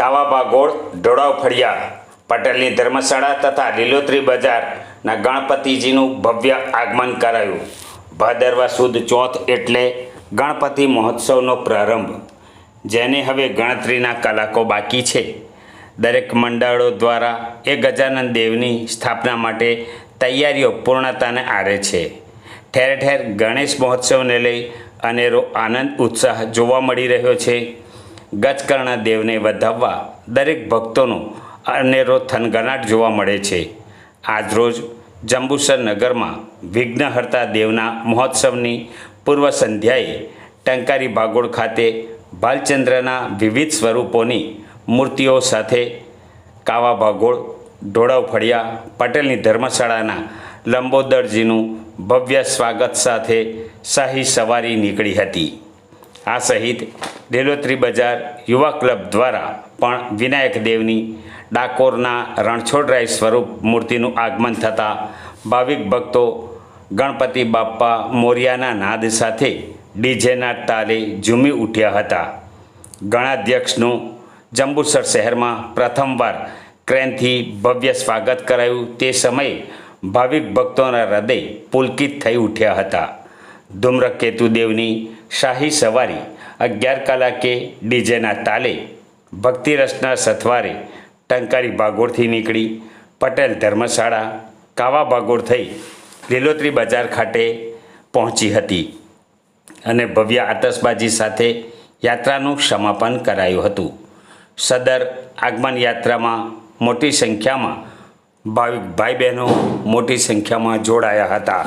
કાવા બાગોળ ઢોળાવ ફળિયા, પટેલની ધર્મશાળા તથા લીલોતરી બજારના ગણપતિજીનું ભવ્ય આગમન કરાયું. ભાદરવા સુદ ચોથ એટલે ગણપતિ મહોત્સવનો પ્રારંભ, જેને હવે ગણતરીના કલાકો બાકી છે. દરેક મંડળો દ્વારા એ ગજાનંદ દેવની સ્થાપના માટે તૈયારીઓ પૂર્ણતાને આરે છે. ઠેર ઠેર ગણેશ મહોત્સવને લઈ અનેરો આનંદ, ઉત્સાહ જોવા મળી રહ્યો છે. ગજકર્ણ દેવને વધાવવા દરેક ભક્તોનો અનેરો થનગનાટ જોવા મળે છે. આજરોજ જંબુસર નગરમાં વિઘ્નહર્તા દેવના મહોત્સવની પૂર્વ સંધ્યાએ ટંકારી ભાગોળ ખાતે ભાલચંદ્રના વિવિધ સ્વરૂપોની મૂર્તિઓ સાથે કાવા ભાગોળ ઢોળાવ ફળિયા, પટેલની ધર્મશાળાના લંબોદરજીનું ભવ્ય સ્વાગત સાથે શાહી સવારી નીકળી હતી. આ સહિત લીલોતરી બજાર યુવા ક્લબ દ્વારા પણ વિનાયક દેવની ડાકોરના રણછોડરાય સ્વરૂપ મૂર્તિનું આગમન થતાં ભાવિક ભક્તો ગણપતિ બાપ્પા મોરિયાના નાદ સાથે ડીજેના તાલે ઝૂમી ઉઠ્યા હતા. ગણાધ્યક્ષનું જંબુસર શહેરમાં પ્રથમવાર ક્રેનથી ભવ્ય સ્વાગત કરાયું તે સમયે ભાવિક ભક્તોના હૃદય પુલકિત થઈ ઉઠ્યા હતા. ધૂમ્રકેતુ દેવની શાહી સવારી અગિયાર કલાકે ડીજેના તાલે ભક્તિરસના સથવારે ટંકારી ભાગોળથી નીકળી પટેલ ધર્મશાળા કાવા ભાગોળ થઈ લીલોતરી બજાર ખાતે પહોંચી હતી અને ભવ્ય આતશબાજી સાથે યાત્રાનું સમાપન કરાયું હતું. સદર આગમન યાત્રામાં મોટી સંખ્યામાં ભાવિક ભાઈ બહેનો મોટી સંખ્યામાં જોડાયા હતા.